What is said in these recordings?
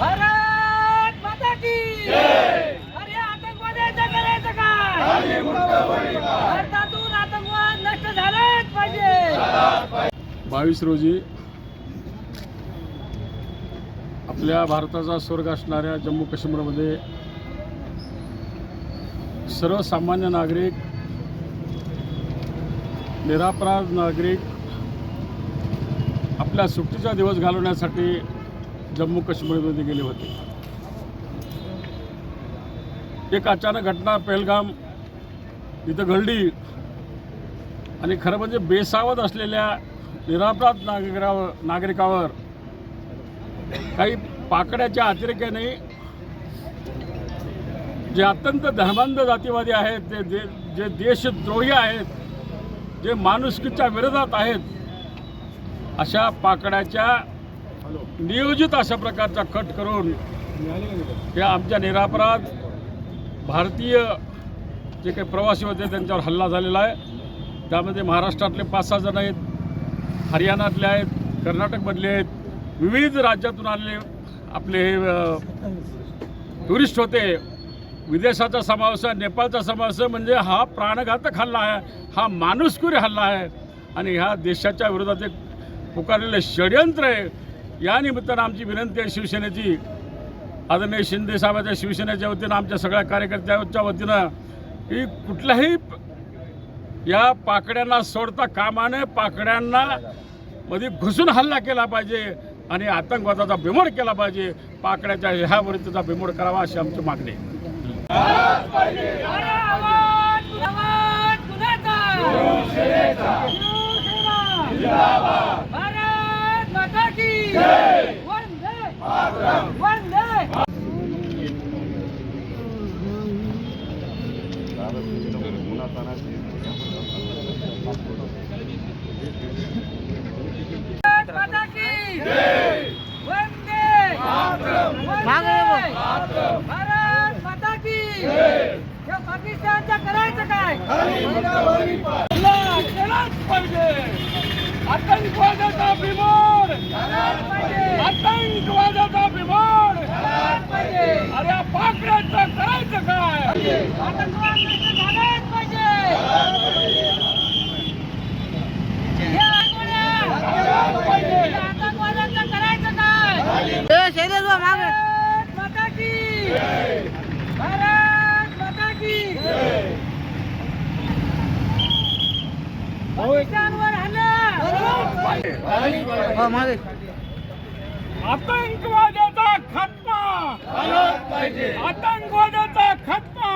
भारत माता की अरे करायचं काय भारतातून आतंकवाद नष्ट झालाच पाहिजे बावीस रोजी आपल्या भारताचा स्वर्ग असणाऱ्या जम्मू काश्मीरमध्ये सर्वसामान्य नागरिक निरापराध नागरिक आपल्या सुट्टीचा दिवस घालवण्यासाठी जम्मू काश्मीरमध्ये गेले होते. एक अचानक घटना पेलगाम इथं घडली आणि खरं म्हणजे बेसावध असलेल्या निरापराध नागरिकावर नागरिकावर काही पाकड्याच्या अतिरेक्याने जे अत्यंत धर्मांध जातीवादी आहेत ते दे जे देशद्रोही आहेत जे माणुसकीच्या विरोधात आहेत अशा पाकड्याच्या नियोजित अशा प्रकारचा कट करून या आमच्या निरापराध भारतीय जे काही प्रवासी होते त्यांच्यावर हल्ला झालेला आहे. त्यामध्ये महाराष्ट्रातले पाच सहा जण आहेत हरियाणातले आहेत कर्नाटकमधले आहेत विविध राज्यातून आलेले आपले हे टुरिस्ट होते. विदेशाचा समावेश आहे नेपाळचा समावेश आहे म्हणजे हा प्राणघातक हल्ला आहे हा माणुसकुरी हल्ला आहे. आणि ह्या देशाच्या विरोधात एक पुकारलेलं षडयंत्र आहे. या निमित्तानं आमची विनंती आहे शिवसेनेची आदरणीय शिंदे साहेबांच्या शिवसेनेच्या वतीनं आमच्या सगळ्या कार्यकर्त्यांच्या वतीनं की कुठल्याही प- या पाकड्यांना सोडता कामाने पाकड्यांना मध्ये घुसून हल्ला केला पाहिजे आणि आतंकवादाचा बिमोड केला पाहिजे. पाकड्याच्या ह्या वृत्तीचा बिमोड करावा अशी आमची मागणी आहे. अरे आवाज आवाज कुणाचा शिवसेना भारत माता की वंदे वंदे भारत माता की वंदे वंदे भारत माता की या पाकिस्तानचं करायचं काय हल्ला केलाच पाहिजे आतंकवादाचा बिमोड आतंकवादाचा बिमोड अरे पाकड्याचं करायचं काय? आतंकवाद नष्ट झालाच पाहिजे या आठवड्यात या आतंकवादाचं करायचं काय भारत माता की भारत माता की पाकिस्तानवर हल्ला आतंकवादाचा खात्मा आतंकवादाचा खात्मा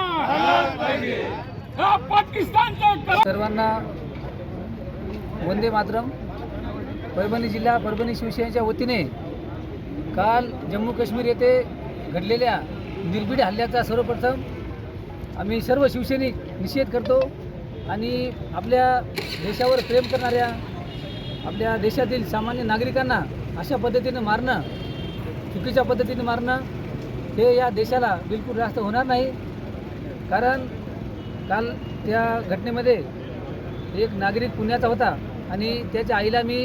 पाकिस्तानचा सर्वांना वंदे मातरम. परभणी जिल्हा परभणी शिवसेनेच्या वतीने काल जम्मू काश्मीर येथे घडलेल्या निर्भीड हल्ल्याचा सर्वप्रथम आम्ही सर्व शिवसैनिक निषेध करतो आणि आपल्या देशावर प्रेम करणाऱ्या आपल्या देशातील सामान्य नागरिकांना अशा पद्धतीनं मारणं चुकीच्या पद्धतीने मारणं हे या देशाला बिलकुल जास्त होणार नाही. कारण काल त्या घटनेमध्ये एक नागरिक पुण्याचा होता आणि त्याच्या आईला मी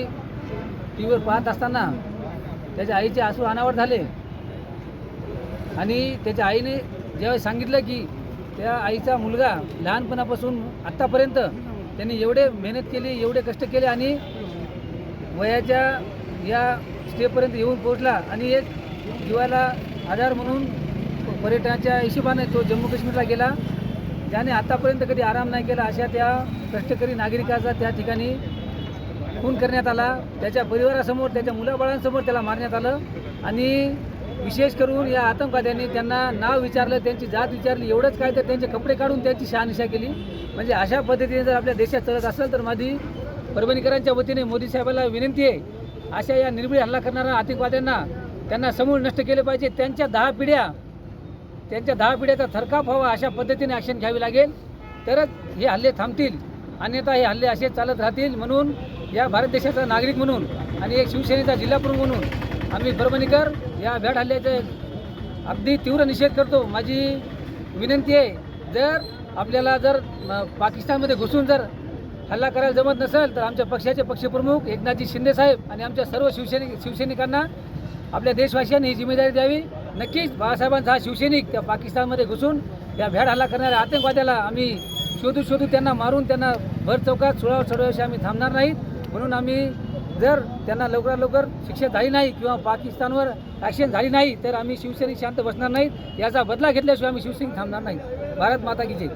टी व्हीवर पाहत असताना त्याच्या आईचे आसू अनावर झाले. आणि त्याच्या आईने ज्यावेळेस सांगितलं की त्या आईचा मुलगा लहानपणापासून आत्तापर्यंत त्यांनी एवढे मेहनत केली एवढे कष्ट केले आणि वयाच्या या स्टेपर्यंत येऊन पोहोचला आणि एक जीवाला आधार म्हणून पर्यटनाच्या हिशोबाने तो जम्मू काश्मीरला गेला. ज्याने आतापर्यंत कधी आराम नाही केला अशा त्या कष्टकरी नागरिकाचा त्या ठिकाणी खून करण्यात आला. त्याच्या परिवारासमोर त्याच्या मुलाबाळांसमोर त्याला मारण्यात आलं आणि विशेष करून या आतंकवाद्यांनी त्यांना नाव विचारलं त्यांची जात विचारली एवढंच काय तर त्यांचे कपडे काढून त्यांची शहानिशा केली. म्हणजे अशा पद्धतीने जर आपल्या देशात चालत असेल तर माझी परभणीकरांच्या वतीने मोदी साहेबाला विनंती आहे अशा या निर्भीड हल्ला करणाऱ्या आतंकवाद्यांना त्यांना समूळ नष्ट केले पाहिजे. त्यांच्या दहा पिढ्या त्यांच्या दहा पिढ्याचा थरकाप व्हावा अशा पद्धतीने ॲक्शन घ्यावी लागेल. तरच हे हल्ले थांबतील. अन्यथा हे हल्ले असे चालत राहतील म्हणून या भारत देशाचा नागरिक म्हणून आणि एक शिवसेनेचा जिल्हाप्रमुख म्हणून आम्ही परभणीकर या भ्याड हल्ल्याचे अगदी तीव्र निषेध करतो. माझी विनंती आहे जर आपल्याला जर पाकिस्तानमध्ये घुसून जर हल्ला करायला जमत नसेल तर आमच्या पक्षाचे पक्षप्रमुख एकनाथजी शिंदे साहेब आणि आमच्या सर्व शिवसैनिक शिवसैनिकांना आपल्या देशवासियांनी ही जिम्मेदारी द्यावी. नक्कीच बाळासाहेबांचा हा शिवसैनिक त्या पाकिस्तानमध्ये घुसून या भ्याड हल्ला करणाऱ्या आतंकवाद्याला आम्ही शोधू शोधू त्यांना मारून त्यांना भर चौकात सोळा सोडवायशी आम्ही थांबणार नाहीत. म्हणून आम्ही जर त्यांना लवकरात लवकर शिक्षा झाली नाही किंवा पाकिस्तानवर ॲक्शन झाली नाही तर आम्ही शिवसैनिक शांत बसणार नाहीत. याचा बदला घेतल्याशिवाय आम्ही शिवसैनिक थांबणार नाही भारत माता की जय.